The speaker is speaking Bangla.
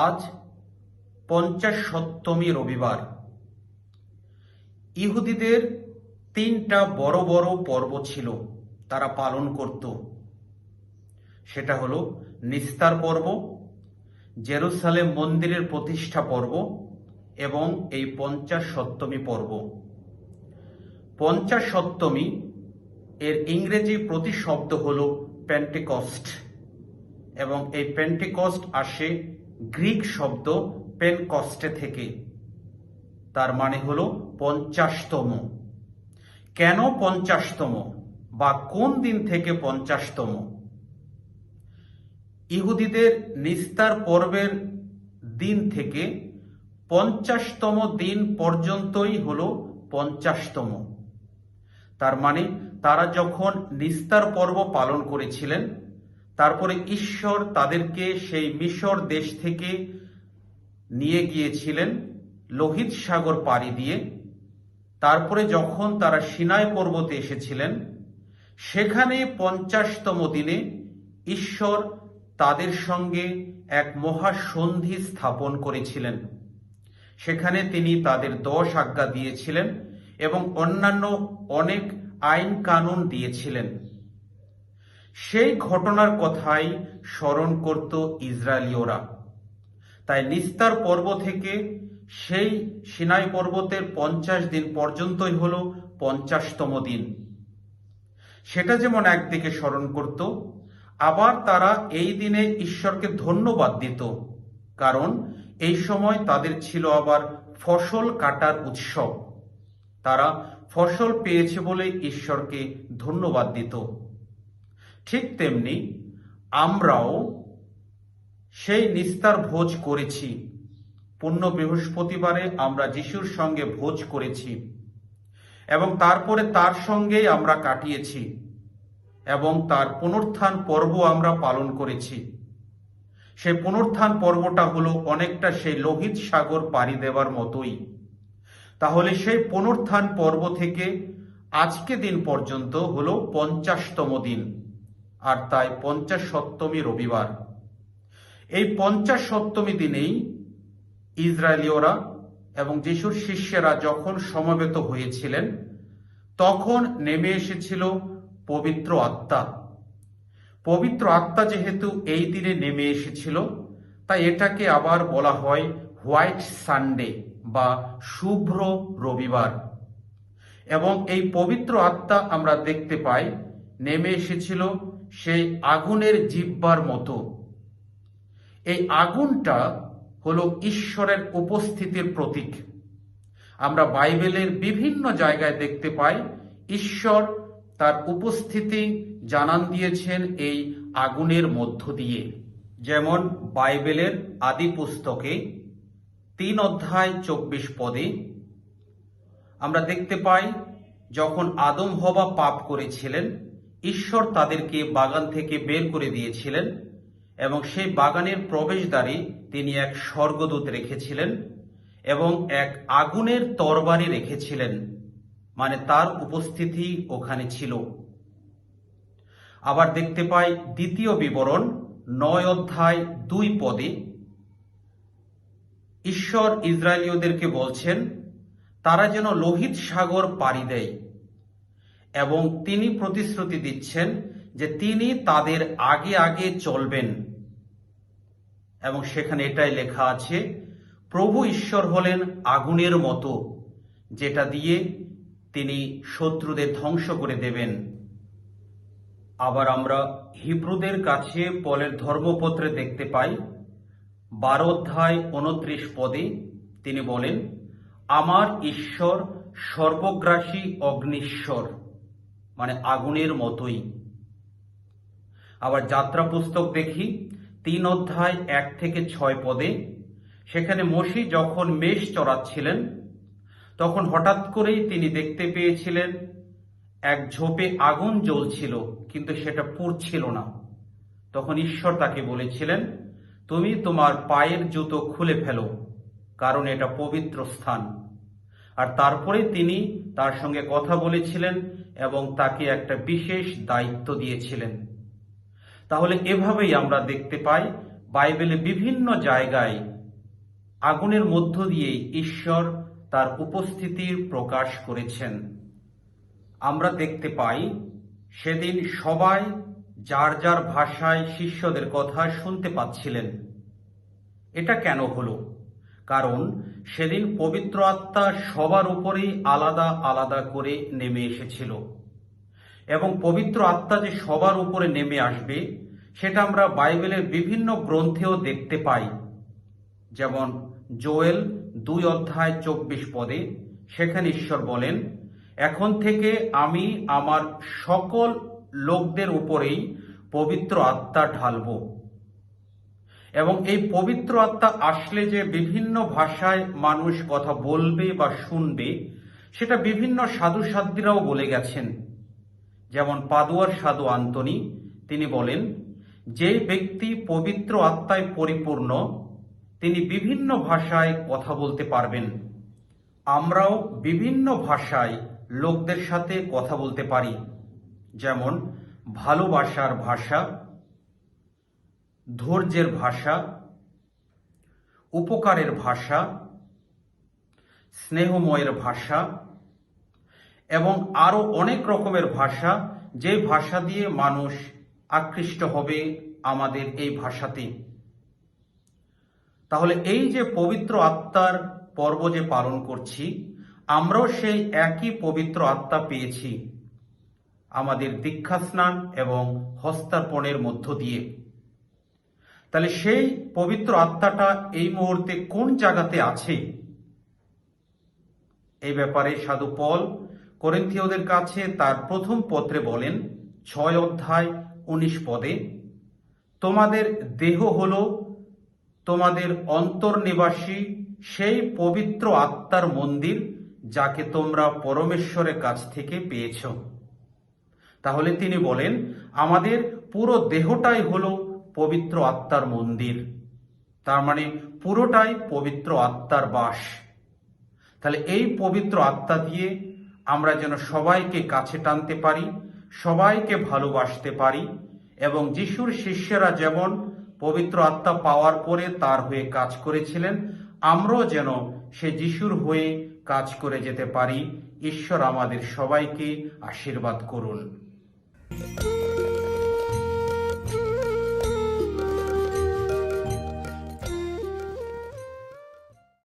আজ পঞ্চাশ সপ্তমী রবিবার। ইহুদিদের তিনটা বড় বড় পর্ব ছিল তারা পালন করত। সেটা হলো নিস্তার পর্ব, জেরুসালেম মন্দিরের প্রতিষ্ঠা পর্ব এবং এই পঞ্চাশ সপ্তমী পর্ব। পঞ্চাশ সপ্তমী এর ইংরেজি প্রতিশব্দ হল প্যান্টিকস্ট এবং এই পেন্টিকস্ট আসে গ্রিক শব্দ পেনকস্টে থেকে। তার মানে হল পঞ্চাশতম। কেন পঞ্চাশতম বা কোন দিন থেকে পঞ্চাশতম? ইহুদিদের নিস্তার পর্বের দিন থেকে পঞ্চাশতম দিন পর্যন্তই হল পঞ্চাশতম। তার মানে তারা যখন নিস্তার পর্ব পালন করেছিলেন তারপরে ঈশ্বর তাদেরকে সেই মিশর দেশ থেকে নিয়ে গিয়েছিলেন লোহিত সাগর পাড়ি দিয়ে। তারপরে যখন তারা সিনাই পর্বতে এসেছিলেন, সেখানে পঞ্চাশতম দিনে ঈশ্বর তাদের সঙ্গে এক মহাসন্ধি স্থাপন করেছিলেন। সেখানে তিনি তাদের দশ আজ্ঞা দিয়েছিলেন এবং অন্যান্য অনেক আইন কানুন দিয়েছিলেন। সেই ঘটনার কথাই স্মরণ করত ইসরায়েলীয়রা তাই নিস্তার পর্ব থেকে সেই সিনাই পর্বতের পঞ্চাশ দিন পর্যন্তই হল পঞ্চাশতম দিন। সেটা যেমন একদিকে স্মরণ করত, আবার তারা এই দিনে ঈশ্বরকে ধন্যবাদ দিত, কারণ এই সময় তাদের ছিল আবার ফসল কাটার উৎসব। তারা ফসল পেয়েছে বলে ঈশ্বরকে ধন্যবাদ দিত। ঠিক তেমনি আমরাও সেই নিস্তার ভোজ করেছি। পূর্ণ বৃহস্পতিবারে আমরা যিশুর সঙ্গে ভোজ করেছি এবং তারপরে তার সঙ্গেই আমরা কাটিয়েছি এবং তার পুনরুত্থান পর্ব আমরা পালন করেছি। সেই পুনরুত্থান পর্বটা হলো অনেকটা সেই লোহিত সাগর পাড়ি দেওয়ার মতোই। তাহলে সেই পুনরুত্থান পর্ব থেকে আজকে দিন পর্যন্ত হলো পঞ্চাশতম দিন। আর তাই পঞ্চাশ সপ্তমী রবিবার। এই পঞ্চাশ সপ্তমী দিনেই ইসরায়েলীয়রা এবং যিশুর শিষ্যেরা যখন সমবেত হয়েছিলেন, তখন নেমে এসেছিল পবিত্র আত্মা। পবিত্র আত্মা যেহেতু এই দিনে নেমে এসেছিল, তাই এটাকে আবার বলা হয় হোয়াইট সানডে বা শুভ্র রবিবার। এবং এই পবিত্র আত্মা আমরা দেখতে পাই, নেমে এসেছিল সেই আগুনের জিব্বার মতো। এই আগুনটা হলো ঈশ্বরের উপস্থিতির প্রতীক। আমরা বাইবেলের বিভিন্ন জায়গায় দেখতে পাই, ঈশ্বর তার উপস্থিতি জানান দিয়েছেন এই আগুনের মধ্য দিয়ে। যেমন বাইবেলের আদি পুস্তকে তিন অধ্যায় চব্বিশ পদে আমরা দেখতে পাই, যখন আদম হবা পাপ করেছিলেন ঈশ্বর তাদেরকে বাগান থেকে বের করে দিয়েছিলেন এবং সেই বাগানের প্রবেশদ্বারে তিনি এক স্বর্গদূত রেখেছিলেন এবং এক আগুনের তরবারি রেখেছিলেন মানে তার উপস্থিতি ওখানে ছিল। আবার দেখতে পাই দ্বিতীয় বিবরণ, নয় অধ্যায় দুই পদে, ঈশ্বর ইসরায়েলীয়দেরকে বলছেন, তারা যেন লোহিত সাগর পাড়ি দেয়। এবং তিনি প্রতিশ্রুতি দিচ্ছেন যে তিনি তাদের আগে আগে চলবেন। এবং সেখানে এটাই লেখা আছে, প্রভু ঈশ্বর হলেন আগুনের মতো, যেটা দিয়ে তিনি শত্রুদের ধ্বংস করে দেবেন। আবার আমরা হিব্রুদের কাছে পলের ধর্মপত্রে দেখতে পাই, বারো অধ্যায় উনত্রিশ পদে তিনি বলেন, আমার ঈশ্বর সর্বগ্রাসী অগ্নিশ্বর। মানে আগুনের মতোই। আবার যাত্রা পুস্তক দেখি, তিন অধ্যায় এক থেকে ছয় পদে। সেখানে মসি যখন মেষ চড়াচ্ছিলেন, তখন হঠাৎ করেই তিনি দেখতে পেয়েছিলেন, এক ঝোপে আগুন জ্বলছিল, কিন্তু সেটা পুড়ছিল না। তখন ঈশ্বর তাকে বলেছিলেন, তুমি তোমার পায়ের জুতো খুলে ফেলো, কারণ এটা পবিত্র স্থান। আর তারপরে তিনি তার সঙ্গে কথা বলেছিলেন এবং তাকে একটা বিশেষ দায়িত্ব দিয়েছিলেন। তাহলে এভাবেই আমরা দেখতে পাই, বাইবেলে বিভিন্ন জায়গায় আগুনের মধ্য দিয়ে ঈশ্বর তার উপস্থিতির প্রকাশ করেছেন। আমরা দেখতে পাই, সেদিন সবাই যার যার ভাষায় শিষ্যদের কথা শুনতে পাচ্ছিলেন। এটা কেন হলো? কারণ সেদিন পবিত্র আত্মা সবার উপরেই আলাদা আলাদা করে নেমে এসেছিল। এবং পবিত্র আত্মা যে সবার উপরে নেমে আসবে, সেটা আমরা বাইবেলের বিভিন্ন গ্রন্থেও দেখতে পাই। যেমন জোয়েল দুই অধ্যায় চব্বিশ পদে, সেখানে ঈশ্বর বলেন, এখন থেকে আমি আমার সকল লোকদের উপরেই পবিত্র আত্মা ঢালব। এবং এই পবিত্র আত্মা আসলে যে বিভিন্ন ভাষায় মানুষ কথা বলবে বা শুনবে, সেটা বিভিন্ন সাধু সাধ্যীরাও বলে গেছেন। যেমন পাদুয়ার সাধু আন্তনি, তিনি বলেন, যে ব্যক্তি পবিত্র আত্মায় পরিপূর্ণ, তিনি বিভিন্ন ভাষায় কথা বলতে পারবেন। আমরাও বিভিন্ন ভাষায় লোকদের সাথে কথা বলতে পারি। যেমন ভালোবাসার ভাষা ধৈর্যের ভাষা, উপকারের ভাষা, স্নেহময়ের ভাষা এবং আরও অনেক রকমের ভাষা, যে ভাষা দিয়ে মানুষ আকৃষ্ট হবে আমাদের এই ভাষাতে তাহলে এই যে পবিত্র আত্মার পর্ব যে পালন করছি, আমরাও সেই একই পবিত্র আত্মা পেয়েছি আমাদের দীক্ষা স্নান এবং হস্তার্পণের মধ্য দিয়ে। তাহলে সেই পবিত্র আত্মাটা এই মুহূর্তে কোন জায়গাতে আছে? এই ব্যাপারে সাধু পল করিন্থীয়দের কাছে তার প্রথম পত্রে বলেন, ছয় অধ্যায় উনিশ পদে, তোমাদের দেহ হল তোমাদের অন্তর্নিবাসী সেই পবিত্র আত্মার মন্দির যাকে তোমরা পরমেশ্বরের কাছ থেকে পেয়েছ। তাহলে তিনি বলেন, আমাদের পুরো দেহটাই হলো পবিত্র আত্মার মন্দির। তার মানে পুরোটাই পবিত্র আত্মার বাস। তাহলে এই পবিত্র আত্মা দিয়ে আমরা যেন সবাইকে কাছে টানতে পারি, সবাইকে ভালোবাসতে পারি এবং যিশুর শিষ্যরা যেমন পবিত্র আত্মা পাওয়ার পরে তার হয়ে কাজ করেছিলেন, আমরাও যেন সে যিশুর হয়ে কাজ করে যেতে পারি। ঈশ্বর আমাদের সবাইকে আশীর্বাদ করুন।